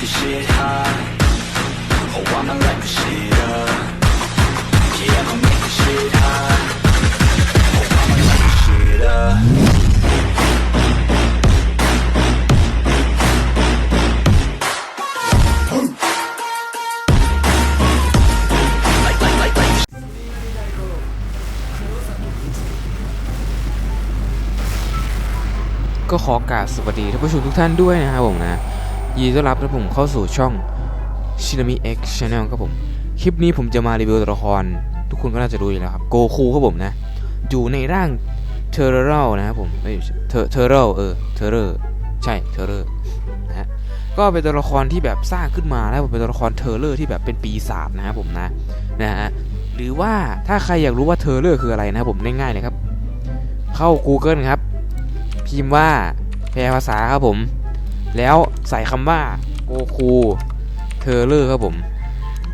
the shit hot. Oh, I'ma light the shit up. Yeah, I'ma make the shit hot. Oh, I'ma light the shit up. ก็ขอกราบสวัสดีท่านผู้ชมทุกท่านด้วยนะครับผมนะ ยินดีต้อนรับท่านผมเข้าสู่ช่อง Shinami X Channel ครับผม คลิปนี้ผมจะมารีวิวตัวละคร ทุกคนก็น่าจะรู้อยู่แล้วครับ โกคูครับผมนะ อยู่ในร่างเทอร์เรลนะครับผมเอ้ยเทอร์เทอร์เรลเออเทอร์เรอใช่เทอร์เรลนะฮะก็เป็นตัวละครที่แบบสร้างขึ้นมาแล้วเป็นตัวละครเทอร์เรอร์ที่แบบเป็นปีศาจนะครับผมนะนะฮะหรือว่าถ้าใครอยากรู้ว่าเทอร์เรอร์คืออะไรนะครับผมง่ายๆเลยครับ เข้า Google ครับ พิมพ์ว่าแปลภาษาครับผม แล้วใส่คำว่าโกคูเทอร์เลอร์ครับผม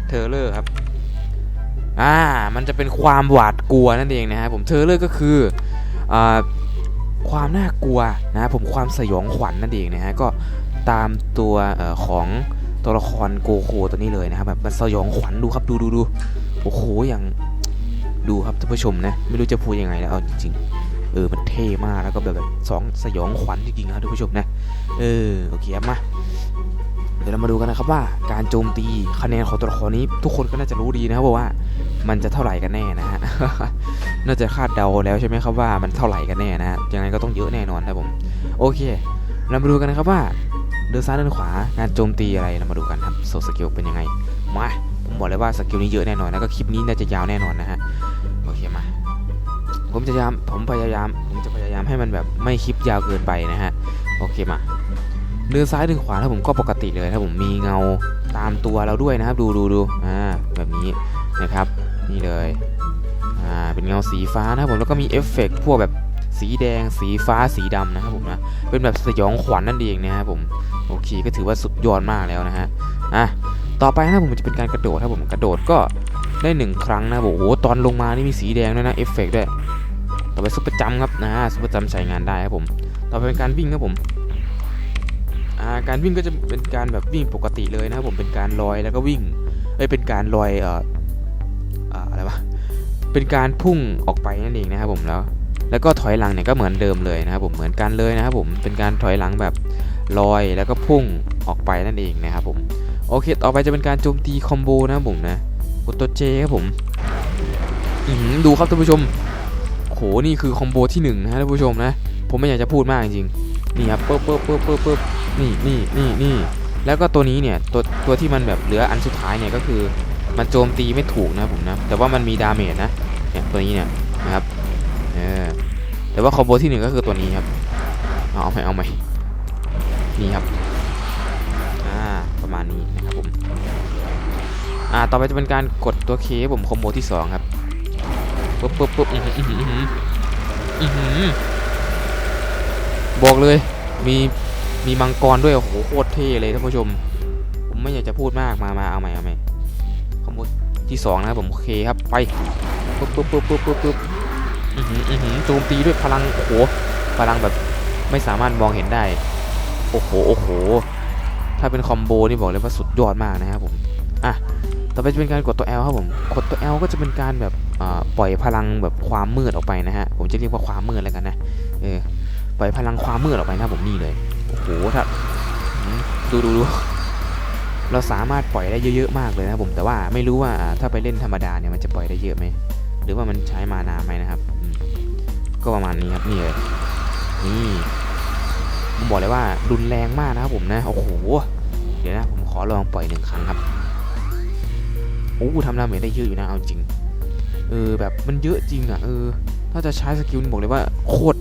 เทอร์เลอร์ครับอ่ามันจะเป็นความหวาดกลัวนั่นเองนะครับผมเทอร์เลอร์ก็คืออ่าความน่ากลัวนะผมความสยองขวัญนั่นเองนะฮะก็ตามตัวออของตัวละครโกคูตัวนี้เลยนะครับแบบมันสยองขวัญดูครับดูดูดูโอ้โหอย่างดูครับท่านผู้ชมนะ ไม่รู้จะพูดยังไงแล้วเอาจริงๆ เออมันเท่มากแล้วก็แบบแบบสองสยองขวัญจริงๆนะครับท่านผู้ชมนะเออโอเคครับมาเดี๋ยวเรามาดูกันนะครับว่าการโจมตีคะแนนของตัวละครนี้ ทุกคนก็น่าจะรู้ดีนะครับว่ามันจะเท่าไหร่กันแน่นะฮะน่าจะคาดเดาแล้วใช่ไหมครับว่ามันเท่าไหร่กันแน่นะฮะยังไงก็ต้องเยอะแน่นอนนะผมโอเค เรามาดูกันนะครับว่าเดินซ้ายเดินขวาการโจมตีอะไรเรามาดูกันครับโซสกิลเป็นยังไงมาผมบอกเลยว่าสกิลนี้เยอะแน่นอนแล้วก็คลิปนี้น่าจะยาวแน่นอนนะฮะโอเคมา ผมจะพยายามผมพยายามผมจะพยายามให้มันแบบไม่คลิปยาวเกินไปนะฮะโอเคมาเดินซ้ายเดินขวาถ้าผมก็ปกติเลยถ้าผมมีเงาตามตัวเราด้วยนะครับ ดูดูดูอ่าแบบนี้นะครับ นี่เลยอ่าเป็นเงาสีฟ้านะครับผมแล้วก็มีเอฟเฟกต์พวกแบบสีแดงสีฟ้าสีดำนะครับผมนะเป็นแบบสยองขวัญนั่นเองนะครับผมโอเคก็ถือว่าสุดยอดมากแล้วนะฮะอะต่อไปนะผมจะเป็นการกระโดดครับผมกระโดดก็ได้หนึ่งครั้งนะโอ้โหตอนลงมานี่มีสีแดงด้วยนะเอฟเฟกต์ด้วย ต่อไปซุปเปอร์จัมครับนะซุปเปอร์จัมใช้งานได้ครับผม ต่อไปเป็นการวิ่งครับผมาการวิ่งก็จะเป็นการแบบวิ่งปกติเลยนะครับผมเป็นการลอยแล้วก็วิ่งเอ้ยเป็นการลอยเอ่ออ่าอะไรวะเป็นการพุ่งออกไปนั่นเองนะครับผมแล้ว แล้วก็ถอยหลังเนี่ยก็เหมือนเดิมเลยนะครับผมเหมือนกันเลยนะครับผมเป็นการถอยหลังแบบลอยแล้วก็พุ่งออกไปนั่นเองนะครับผมโอเคต่อไปจะเป็นการโจมตีคอมโบนะครับผมนะกดตัวเจครับผมดูครับท่านผู้ชม โหนี่คือคอมโบที่หนึ่งนะฮะท่านผู้ชมนะ ผมไม่อยากจะพูดมากจริงๆนี่ครับปึ๊บปึ๊บปึ๊บปึ๊บปึ๊บนี่นี่นี่นี่แล้วก็ตัวนี้เนี่ยตัวตัวที่มันแบบเหลืออันสุดท้ายเนี่ยก็คือ มันโจมตีไม่ถูกนะผมนะแต่ว่ามันมีดาเมจนะเนี่ยตัวนี้เนี่ยนะครับเออแต่ว่าคอมโบที่หนึ่งก็คือตัวนี้ครับเอาเอาใหม่เอาใหม่นี่ครับอ่าประมาณนี้นะครับผมอ่าต่อไปจะเป็นการกดตัวเคผมคอมโบที่สองครับ ปุ๊บปุ๊บปุ๊บอือหืออือหืออือหือบอกเลยมีมีมังกรด้วยโอ้โหโคตรเท่เลยท่านผู้ชม ผมไม่อยากจะพูดมากมามาเอาใหม่เอาใหม่คอมโบที่สองนะครับผมโอเคครับไปปุ๊บปุ๊บปุ๊บปุ๊บปุ๊บปุ๊บอื้อหืออื้อหือโจมตีด้วยพลังโอ้โหพลังแบบไม่สามารถมองเห็นได้โอ้โหโอ้โหถ้าเป็นคอมโบนี่บอกเลยว่าสุดยอดมากนะครับผมอะต่อไปจะเป็นการกดตัว L ครับผม กดตัว L ก็จะเป็นการแบบ ปล่อยพลังแบบความมืดออกไปนะฮะ ผมจะเรียกว่าความมืดแล้วกันนะ เออ ปล่อยพลังความมืดออกไปนะผมนี่เลย โอ้โห ถ้า ดูดูดูเราสามารถปล่อยได้เยอะๆมากเลยนะผม แต่ว่าไม่รู้ว่าถ้าไปเล่นธรรมดาเนี่ยมันจะปล่อยได้เยอะไหม หรือว่ามันใช้มานานไหมนะครับ ก็ประมาณนี้ครับนี่เลย นี่ผมบอกเลยว่ารุนแรงมากนะครับผมนะ โอ้โห เดี๋ยวนะผมขอลองปล่อยหนึ่งครั้งครับ โอ้ทำดาเมจได้เยอะอยู่นะเอาจริง เออแบบมันเยอะจริงอะเออ ถ้าจะใช้สกิลบอกเลยว่าโคตร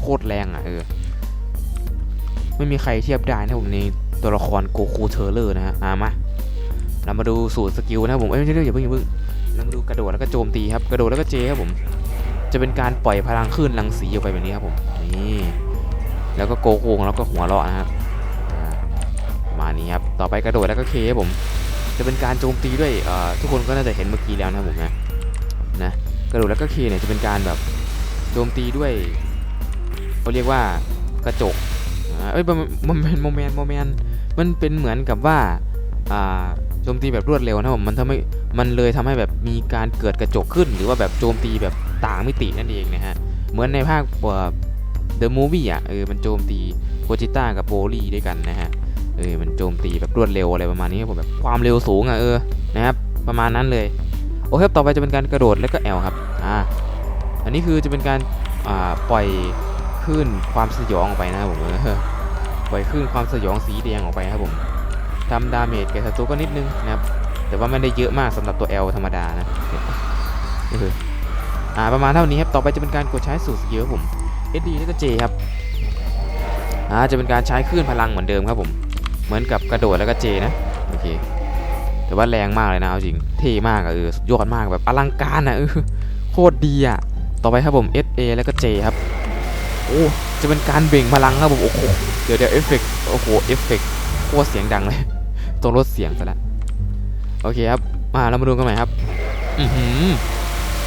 โคตรแรงอะเออไม่มีใครเทียบได้นะผมในตัวละครโกคูเทอร์เลอร์นะฮะอะมาเรามาดูสูตรสกิลนะครับผมเอ้ยไม่ใช่เรื่องอย่าเพิ่งอย่าเพิ่งเรามาดูกระโดดแล้วก็โจมตีครับกระโดดแล้วก็เจครับผม จะเป็นการปล่อยพลังคลื่นรังสีออกไปแบบนี้ครับผมนี่แล้วก็โกโกงแล้วก็หัวเราะนะครับอ่าประมานี้ครับต่อไปกระโดดแล้วก็เคครับผม จะเป็นการโจมตีด้วยทุกคนก็น่าจะเห็นเมื่อกี้แล้วนะครับผมนะ นะกระโดดแล้วก็เคเนี่ยจะเป็นการแบบโจมตีด้วยเขาเรียกว่ากระจกเอ้ยมันมันเป็นโมเมนต์โมเมนต์มันเป็นเหมือนกับว่าโจมตีแบบรวดเร็วนะผมมันทำให้มันเลยทำให้แบบมีการเกิดกระจกขึ้น หรือว่าแบบโจมตีแบบต่างมิตินั่นเองนะฮะเหมือนในภาคเดอะมูวี่อะเออมันโจมตีโกจิต้ากับโบลี่ด้วยกันนะฮะเออมันโจมตีแบบรวดเร็วอะไรประมาณนี้ผมแบบความเร็วสูงอะเออนะครับประมาณนั้นเลย อเคครับต่อไปจะเป็นการกระโดดแล้วก็แอลครับอ่าอันนี้คือจะเป็นการอ่าปล่อยคลื่นความสยองออกไปนะครับผมเออปล่อยคลื่นความสยองสีแดงออกไปครับผมทำดาเมจแก่ศัตรูก็นิดนึงนะครับแต่ว่าไม่ได้เยอะมากสำหรับตัว L ธรรมดานะเอออ่าประมาณเท่านี้ครับต่อไปจะเป็นการกดใช้สูตรสกิลครับผม SD แล้วก็ J ครับอ่าจะเป็นการใช้คลื่นพลังเหมือนเดิมครับผมเหมือนกับกระโดดแล้วก็ J นะโอเค แต่ว่าแรงมากเลยนะเอาจริง เท่มากอะเออ สุดยอดมากแบบอลังการอะเออ โคตรดีอะต่อไปครับผม SA แล้วก็ J ครับ โอ้ จะเป็นการเบ่งพลังครับผม โอ้โห เดี๋ยวเดี๋ยวเอฟเฟกต์โอ้โห เอฟเฟกต์โคตรเสียงดังเลยต้องลดเสียงซะแล้วโอเคครับ มาเรามาดูกันใหม่ครับ อือหือ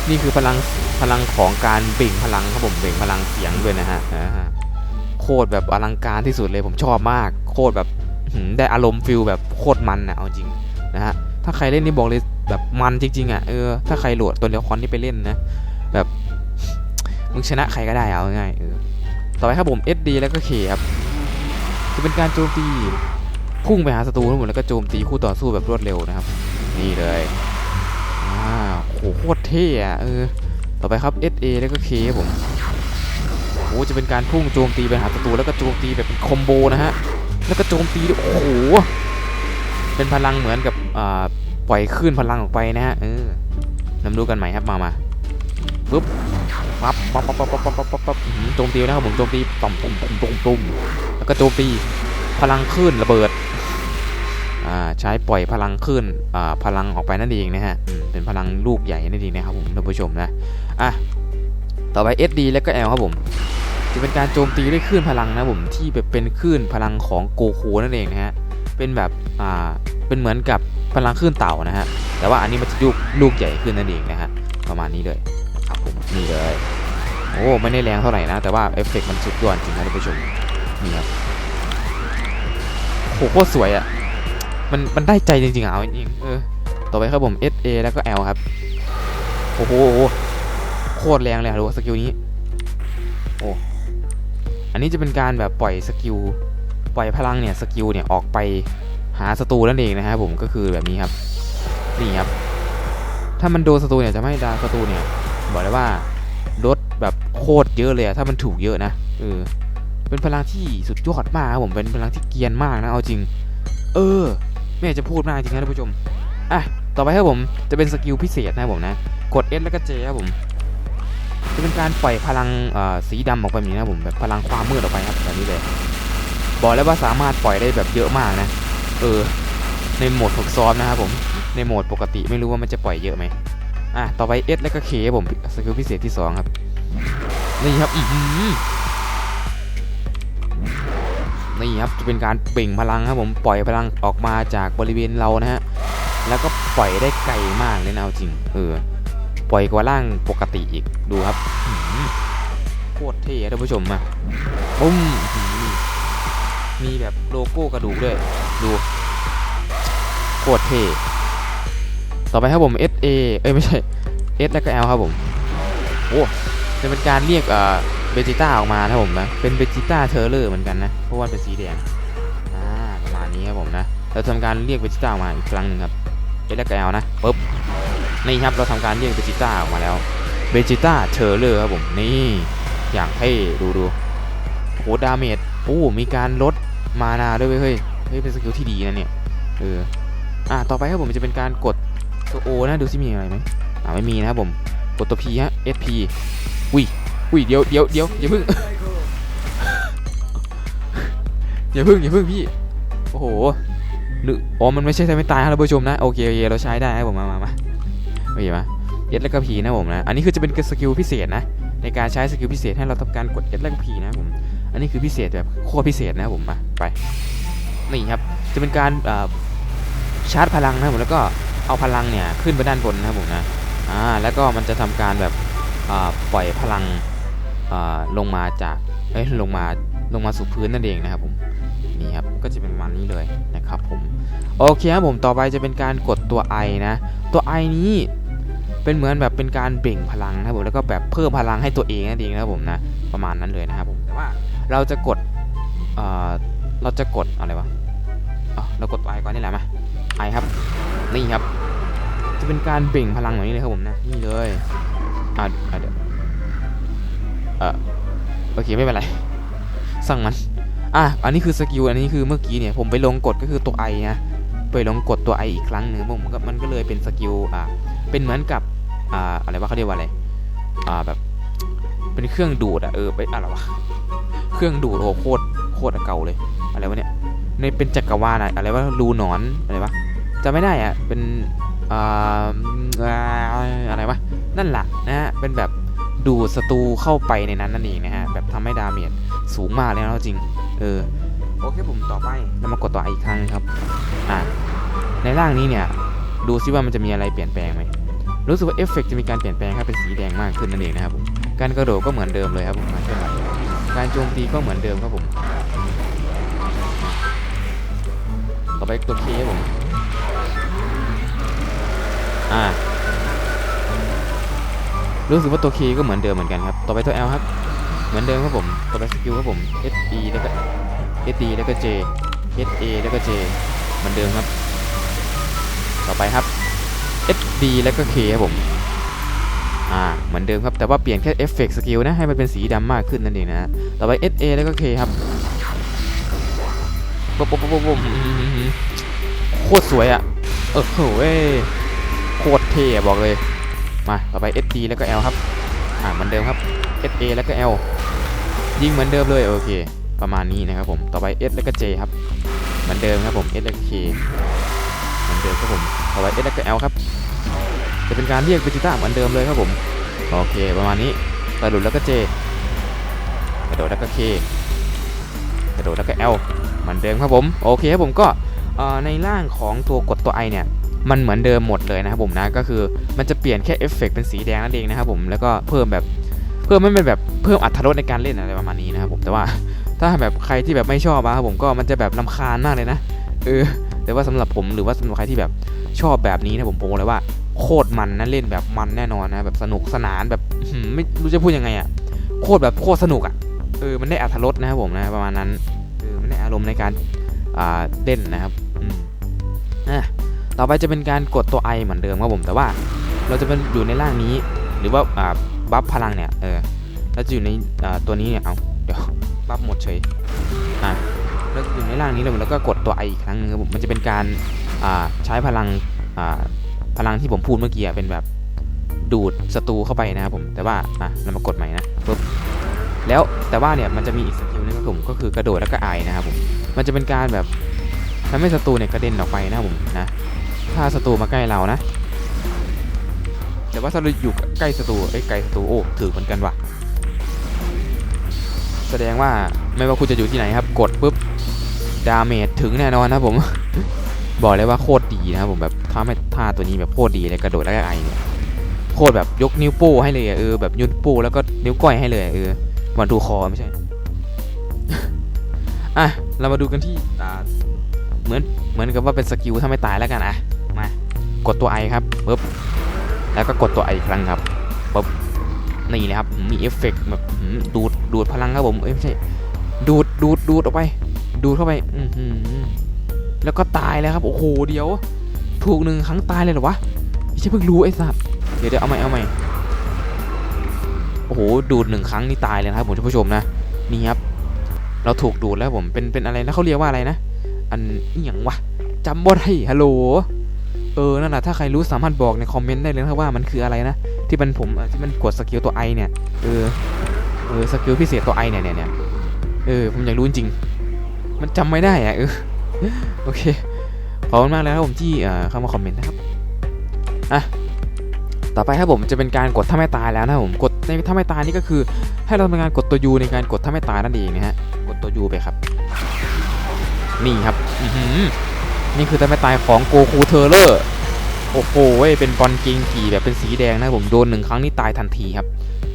นี่คือพลังพลังของการเบ่งพลังครับผม เบ่งพลังเสียงด้วยนะฮะ โคตรแบบอลังการที่สุดเลยผมชอบมาก โคตรแบบได้อารมณ์ฟิลแบบโคตรมันนะเอาจริง นะฮะถ้าใครเล่นนี่บอกเลยแบบมันจริงๆอะเออถ้าใครโหลดตัวเดียวคอนนี่ไปเล่นนะแบบมึงชนะใครก็ได้เอาง่ายๆเออต่อไปครับผม SD แล้วก็ K ครับจะเป็นการโจมตีพุ่งไปหาศัตรูทั้งหมดแล้วก็โจมตีคู่ต่อสู้แบบรวดเร็วนะครับ นี่เลยอ่าโหโคตรเท่อะเออต่อไปครับ SA แล้วก็ K ครับผมโอ้จะเป็นการพุ่งโจมตีไปหาศัตรูแล้วก็โจมตีแบบเป็นคอมโบนะฮะแล้วก็โจมตีโอ้โห เป็นพลังเหมือนกับปล่อยคลื่นพลังออกไปนะฮะเออนำดูกันใหม่ครับมามาปุ๊บปั๊บปั๊บปั๊บปั๊บปั๊บปั๊บปั๊บปั๊บโจมตีนะครับผมโจมตีต่อมตุ่มตุ่มตุ่มตุ่มแล้วก็โจมตีพลังคลื่นระเบิดอ่าใช้ปล่อยพลังคลื่นอ่าพลังออกไปนั่นเองนะฮะเป็นพลังลูกใหญ่นั่นเองนะครับผมท่านผู้ชมนะอะต่อไป SD แล้วก็ L ครับผมจะเป็นการโจมตีด้วยคลื่นพลังนะผมที่แบบเป็นคลื่นพลังของโกคูนั่นเองนะฮะ เป็นแบบอ่าเป็นเหมือนกับพลังคลื่นเต่านะฮะแต่ว่าอันนี้มันจะลูกลูกใหญ่ขึ้นนั่นเองนะฮะประมาณนี้เลยครับผมนี่เลยโอ้ไม่ได้แรงเท่าไหร่นะ แต่ว่าเอฟเฟกต์มันสุดยอดจริงนะท่านผู้ชมนี่ครับโหโคตรสวยอะมันมันได้ใจจริงๆอะเอาจริงๆเออต่อไปครับผม S A แล้วก็ L ครับโอ้โหโคตรแรงเลยอะดูสกิลนี้โอ้อันนี้จะเป็นการแบบปล่อยสกิล ปล่อยพลังเนี่ยสกิลเนี่ยออกไปหาศัตรูนั่นเองนะครับผมก็คือแบบนี้ครับนี่ครับ ถ้ามันโดนศัตรูเนี่ยจะไม่ดาศัตรูเนี่ยบอกเลยว่าลดแบบโคตรเยอะเลยอะถ้ามันถูกเยอะนะเออเป็นพลังที่สุดยอดมากครับผมเป็นพลังที่เกียนมากนะเอาจริง เออไม่อยากจะพูดมากจริงนะท่านผู้ชมอะต่อไปครับผมจะเป็นสกิลพิเศษนะผมนะกด S แล้วก็ J ครับผมจะเป็นการปล่อยพลังเอ่อสีดำออกไปแบบนี้นะผมแบบพลังความมืดออกไปครับแบบนี้เลย บอกแล้วว่าสามารถปล่อยได้แบบเยอะมากนะ เออ ในโหมดฝึกซ้อมนะครับผม ในโหมดปกติไม่รู้ว่ามันจะปล่อยเยอะไหมอะ ต่อไป S แล้วก็ K คผมสกิลพิเศษที่ 2 ครับ นี่ครับนี่ครับจะเป็นการเบ่งพลังครับผมปล่อยพลังออกมาจากบริเวณเรานะฮะ แล้วก็ปล่อยได้ไกลมากเลยนะเอาจริง เออ ปล่อยกว่าร่างปกติอีก ดูครับโคตรเท่ท่านผู้ชมมาปุ้ม มีแบบโลโก้กระดูกด้วย ดูโคตรเท่ต่อไปครับผม S A เอ้ยไม่ใช่ S แล้วก็ L ครับผม โอ้จะเป็นการเรียกเอ่อเบจิต้าออกมานะครับผมนะ เป็นเบจิต้าเทอร์เลอร์เหมือนกันนะ เพราะว่าเป็นสีแดง อ่าประมาณนี้ครับผมนะ เราทำการเรียกเบจิต้าออกมาอีกครั้งหนึ่งครับ S แล้วก็ L นะปุ๊บ นี่ครับเราทำการเรียกเบจิต้าออกมาแล้ว เบจิต้าเทอร์เลอร์ครับผม นี่ อย่างเท่ดูดูโหดาเมจโอ้ มีการลด มานาด้วยเว้ยเฮ้ยเฮ้ยเป็นสกิลที่ดีนะเนี่ยเอออ่าต่อไปครับผมจะเป็นการกดตัว O นะดูซิมีอะไรไหมอ่าไม่มีนะครับผมกดตัว P ฮะ SP อุ้ยอุ้ยเดี๋ยวเดี๋ยวเดี๋ยวอย่าเพิ่งอย่าเพิ่งอย่าเพิ่งพี่โอ้โหนึกอ๋อมันไม่ใช่ทำให้ตายครับท่านผู้ชมนะโอเคโอเคเราใช้ได้ครับผมมามามาโอเคมา S แล้วก็ P นะผมนะอันนี้คือจะเป็นสกิลพิเศษนะในการใช้สกิลพิเศษให้เราทำการกด S แล้วก็ P นะผม อันนี้คือพิเศษแบบโคตรพิเศษนะผมมาไปนี่ครับจะเป็นการชาร์จพลังนะผมแล้วก็เอาพลังเนี่ยขึ้นไปด้านบนนะผมนะอ่าแล้วก็มันจะทำการแบบปล่อยพลังอ่าลงมาจากเอ้ยลงมาลงมาสู่พื้นนั่นเองนะครับผมนี่ครับก็จะเป็นประมาณนี้เลยนะครับผมโอเคครับผมต่อไปจะเป็นการกดตัว I นะ ตัว I นี้เป็นเหมือนแบบเป็นการเบ่งพลังนะครับผมแล้วก็แบบเพิ่มพลังให้ตัวเองนั่นเองนะครับผมนะประมาณนั้นเลยนะครับผมแต่ว่า เราจะกดเอ่อเราจะกดอะไรวะอ๋อเรากดตัว I ก่อนนี่แหละมา I ครับ นี่ครับ จะเป็นการเบ่งพลังแบบนี้เลยครับผมนะ นี่เลยอะอะเดี๋ยวเออโอเคไม่เป็นไร สั่งมัน อะ อันนี้คือสกิล อันนี้คือเมื่อกี้เนี่ย ผมไปลงกดก็คือตัว I นะ ไปลงกดตัว I อีกครั้งหนึ่งผมก็มันก็เลยเป็นสกิล อะเป็นเหมือนกับ อ่า อะไรวะเขาเรียกว่าอะไร อ่า แบบ เป็นเครื่องดูดอะเออ ไปอะไรวะ เครื่องดูดโอ้โหโคตรโคตรเก่าเลย อะไรวะเนี่ยในเป็นจักรวาลอะอะไรวะรูหนอนอะไรวะจำไม่ได้อะเป็นอ่าอะไรวะนั่นแหละนะฮะเป็นแบบดูดศัตรูเข้าไปในนั้นนั่นเองนะฮะแบบทำให้ดาเมจสูงมากเลยนะเอาจริงเออโอเคผมต่อไปเรามากดต่ออีกครั้งครับอ่าในร่างนี้เนี่ยดูซิว่ามันจะมีอะไรเปลี่ยนแปลงไหมรู้สึกว่าเอฟเฟกต์จะมีการเปลี่ยนแปลงครับเป็นสีแดงมากขึ้นนั่นเองนะครับผมการกระโดดก็เหมือนเดิมเลยครับผมการเคลื่อนไห การโจมตีก็เหมือนเดิมครับผม ต่อไปตัวเคครับผม อ่า รู้สึกว่าตัว K ก็เหมือนเดิมเหมือนกันครับ ต่อไปตัว L ครับ เหมือนเดิมครับผม ต่อไปสกิลครับผม S E แล้วก็ S D แล้วก็ J S A แล้วก็ J เหมือนเดิมครับ ต่อไปครับ S D แล้วก็ K ครับผม อ่าเหมือนเดิมครับแต่ว่าเปลี่ยนแค่เอฟเฟกต์สกิลนะให้มันเป็นสีดำมากขึ้นนั่นเองนะฮะต่อไป S A แล้วก็ K ครับปุ๊บปุ๊บปุ๊บปุ๊บโคตรสวยอะเออโหเว้ยโคตรเท่บอกเลยมาต่อไป SD แล้วก็ L ครับอ่าเหมือนเดิมครับ SA แล้วก็ L ยิงเหมือนเดิมเลยโอเค ประมาณนี้นะครับผมต่อไป S แล้วก็ J ครับเหมือนเดิมครับผม S แล้วก็ K เหมือนเดิมครับผมต่อไป S แล้วก็ L ครับ จะเป็นการเรียกเบจิต้าเหมือนเดิมเลยครับผม โอเคประมาณนี้กระโดดแล้วก็ J กระโดดแล้วก็ K กระโดดแล้วก็ L เหมือนเดิมครับผมโอเคครับผมก็ในร่างของตัวกดตัว I เนี่ยมันเหมือนเดิมหมดเลยนะครับผมนะก็คือมันจะเปลี่ยนแค่เอฟเฟกต์เป็นสีแดงนั่นเองนะครับผมแล้วก็เพิ่มแบบเพิ่มไม่เป็นแบบเพิ่มอัตรรสในการเล่นอะไรประมาณนี้นะครับผมแต่ว่าถ้าแบบใครที่แบบไม่ชอบอะครับผมก็มันจะแบบลำคาญมากเลยนะเออแต่ว่าสำหรับผมหรือว่าสำหรับใครที่แบบชอบแบบนี้นะผมผมบอกเลยว่า โคตรมันนะเล่นแบบมันแน่นอนนะแบบสนุกสนานแบบไม่รู้จะพูดยังไงอะโคตรแบบโคตรสนุกอะเออมันได้อัตรสนะครับผมนะประมาณนั้นเออมันได้อารมณ์ในการอ่าเล่นนะครับอืมอะต่อไปจะเป็นการกดตัว I เหมือนเดิมครับผมแต่ว่าเราจะเป็นอยู่ในร่างนี้ หรือว่าอ่าบัฟพลังเนี่ยเออเราจะอยู่ในอ่าตัวนี้เนี่ยเอาเดี๋ยวบัฟหมดเฉยอะเราอยู่ในร่างนี้เลยแล้วก็กดตัว I อีกครั้งนึงครับผมมันจะเป็นการอ่าใช้พลังอ่า พลังที่ผมพูดเมื่อกี้เป็นแบบดูดศัตรูเข้าไปนะครับผมแต่ว่าอะเรามากดใหม่นะปึ๊บแล้วแต่ว่าเนี่ยมันจะมีอีกสกิลนึงครับผมก็คือกระโดดแล้วก็ไอนะครับผมมันจะเป็นการแบบทำให้ศัตรูเนี่ยกระเด็นออกไปนะครับผมนะถ้าศัตรูมาใกล้เรานะ แต่ว่าถ้าเราอยู่ใกล้ศัตรูไอ้ไกลศัตรูโอ้ถือเหมือนกันว่ะแสดงว่าไม่ว่าคุณจะอยู่ที่ไหนครับ กดปุ๊บดาเมจถึงแน่นอนนะผม บอกเลยว่าโคตรดีนะครับผมแบบท่าไม่ท่าตัวนี้แบบโคตรดีเลยกระโดดแล้วก็ไอเนี่ยโคตรแบบยกนิ้วโป้ให้เลยเออแบบนิ้วโป้แล้วก็นิ้วก้อยให้เลยเออวันดูคอไม่ใช่อะเรามาดูกันที่เหมือนเหมือนกับว่าเป็นสกิลถ้าไม่ตายแล้วกันอะมากดตัวไอครับปุ๊บแล้วก็กดตัวไออีกครั้งครับปุ๊บนี่เลยครับมีเอฟเฟกต์แบบดูดดูดพลังครับผมเอ้ยไม่ใช่ดูดดูดดูดออกไป ดูดเข้าไป อือ แล้วก็ตายแล้วครับ โอ้โห เดี๋ยว ถูกหนึ่งครั้งตายเลยเหรอวะ ไม่ใช่เพิ่งรู้ไอ้สัตว์ เดี๋ยวเดี๋ยวเอาใหม่เอาใหม่ โอ้โห ดูดหนึ่งครั้งนี่ตายเลยนะครับผมท่านผู้ชมนะ นี่ครับ เราถูกดูดแล้วผม เป็น เป็นอะไรนะเขาเรียกว่าอะไรนะ อันอย่างวะจำบ่ได้ฮัลโหล เออ นั่นแหละถ้าใครรู้สามารถบอกในคอมเมนต์ได้เลยนะครับว่ามันคืออะไรนะ ที่มันผมที่มันกดสกิลตัวไอเนี่ย เออ เออ สกิลพิเศษตัวไอเนี่ยเนี่ยเออ ผมอยากรู้จริง มันจำไม่ได้อะเออ โอเค ขอบคุณมากเลยครับผมที่เข้ามาคอมเมนต์นะครับ อะ ต่อไปครับผมจะเป็นการกดถ้าไม่ตายแล้วนะครับผม กดในถ้าไม่ตายนี่ก็คือ ให้เราทำงานกดตัวยูในการกดถ้าไม่ตายนั่นเองนะฮะ กดตัวยูไปครับ นี่ครับ นี่คือถ้าไม่ตายของโกคูเทอร์เลอร์ โอ้โหเป็นบอลเกงกี่แบบเป็นสีแดงนะผมโดนหนึ่งครั้งนี่ตายทันทีครับ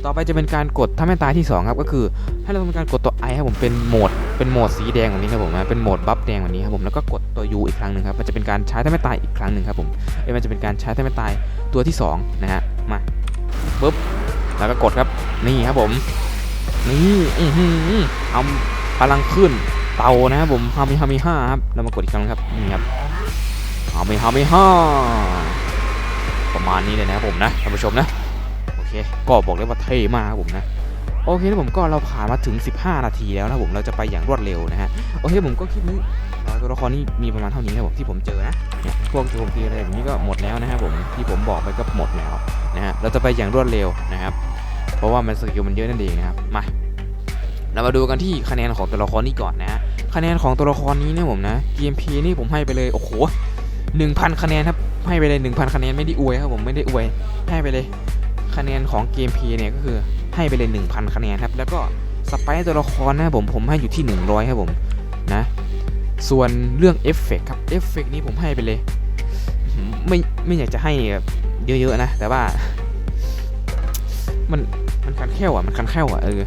ต่อไปจะเป็นการกดถ้าไม่ตายที่สองครับก็คือ ให้เราทำการกดตัวไอครับผมเป็นโหมดเป็นโหมดสีแดงแบบนี้ครับผมนะเป็นโหมดบัฟแดงแบบนี้ครับผมแล้วก็กดตัว U อีกครั้งหนึ่งครับมันจะเป็นการใช้ถ้าไม่ตายอีกครั้งหนึ่งครับผมเอ้มันจะเป็นการใช้ถ้าไม่ตายตัวที่สองนะฮะมาปุ๊บแล้วก็กดครับนี่ครับผมนี่อือหือเอาพลังขึ้นเตานะครับผมฮามิฮามิห้าครับเรามากดอีกครั้งครับนี่ครับ ฮาไมิฮาไมิห้าประมาณนี้เลยนะผมนะท่านผู้ชมนะโอเคก็บอกเลยว่าเท่มากครับผมนะโอเคนะผมก็เราผ่านมาถึง 15 นาทีแล้วนะผมเราจะไปอย่างรวดเร็วนะฮะโอเคผมก็คลิปนี้ตัวละครนี้มีประมาณเท่านี้นะผมที่ผมเจอนะเนี่ยพวกโจมตีอะไรแบบนี้ก็หมดแล้วนะครับผมที่ผมบอกไปก็หมดแล้วนะฮะเราจะไปอย่างรวดเร็วนะครับ เพราะว่ามันสกิลมันเยอะนั่นเองนะครับมาเรามาดูกันที่คะแนนของตัวละครนี้ก่อนนะฮะคะแนนของตัวละครนี้นะผมนะ GMP นี่ผมให้ไปเลยโอ้โห 1,000 คะแนนครับ ให้ไปเลย 1,000 คะแนนไม่ได้อวยครับผมไม่ได้อวย ให้ไปเลยคะแนนของเกมเพย์เนี่ยก็คือให้ไปเลย 1,000 คะแนนครับ แล้วก็สไปร์ตัวละครนะครับผมผมให้อยู่ที่ 100 ครับผมนะส่วนเรื่องเอฟเฟกครับเอฟเฟกนี้ผมให้ไปเลย ไม่ไม่อยากจะให้แบบเยอะๆนะ แต่ว่า มันมันคันแค่วอะมันคันแค่วอะเออ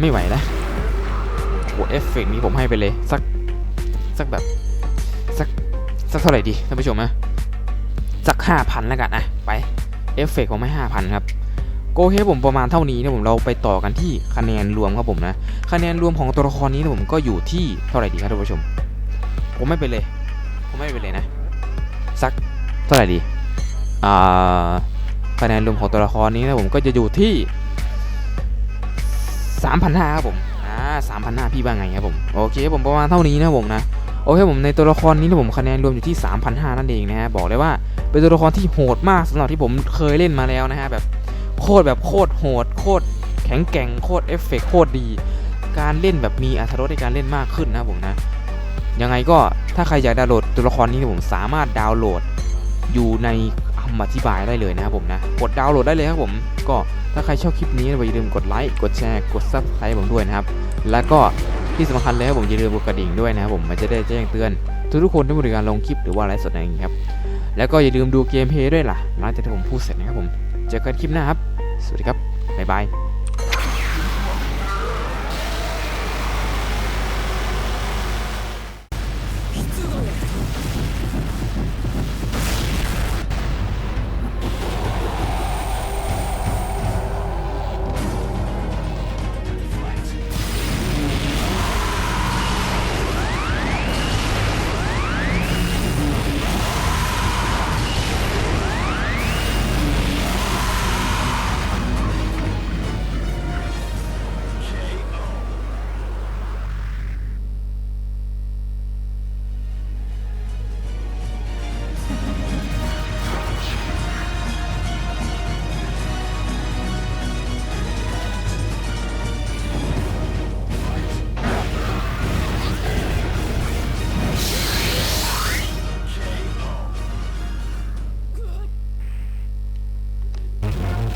ไม่ไหวแล้วโหเอฟเฟกนี้ผมให้ไปเลย สักสักแบบ สักเท่าไหร่ดีท่านผู้ชมนะสักห้าพันแล้วกันนะไปเอฟเฟกต์ผมให้ห้าพันครับโกเคผมประมาณเท่านี้นะผมเราไปต่อกันที่คะแนนรวมครับผมนะคะแนนรวมของตัวละครนี้นะผมก็อยู่ที่เท่าไหร่ดีครับท่านผู้ชม ผมไม่ไปเลย ผมไม่ไปเลยนะ สักเท่าไหร่ดีอ่าคะแนนรวมของตัวละครนี้นะผมก็จะอยู่ที่สามพันห้าครับผมอ่าสามพันห้าพี่ว่าไงครับผมโอเคผมประมาณเท่านี้นะผมนะ โอเคผมในตัวละครนี้นะผมคะแนนรวมอยู่ที่ 3,500 นั่นเองนะฮะบอกเลยว่าเป็นตัวละครที่โหดมากสำหรับที่ผมเคยเล่นมาแล้วนะฮะแบบโคตรแบบโคตรโหดโคตรแข็งแกร่งโคตรเอฟเฟกโคตรดี การเล่นแบบมีอรรถรสในการเล่นมากขึ้นนะผมนะยังไงก็ถ้าใครอยากดาวน์โหลดตัวละครนี้ผมสามารถดาวน์โหลดอยู่ในคำอธิบายได้เลยนะครับผมนะกดดาวน์โหลดได้เลยครับผมก็ถ้าใครชอบคลิปนี้อย่าลืมกดไลค์กดแชร์กด subscribe ผมด้วยนะครับ แล้วก็ ที่สำคัญเลยครับผมอย่าลืมกดกระดิ่งด้วยนะครับผมมันจะได้แจ้งเตือน ทุกๆคนที่บริการลงคลิปหรือว่าไลฟ์สดอะไรอย่างนี้ครับแล้วก็อย่าลืมดูเกมเพลย์ด้วยล่ะหลังจากที่ผมพูดเสร็จนะครับผมเจอกันคลิปหน้าครับ สวัสดีครับบ๊ายบาย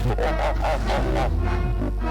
Ha ha ha ha ha!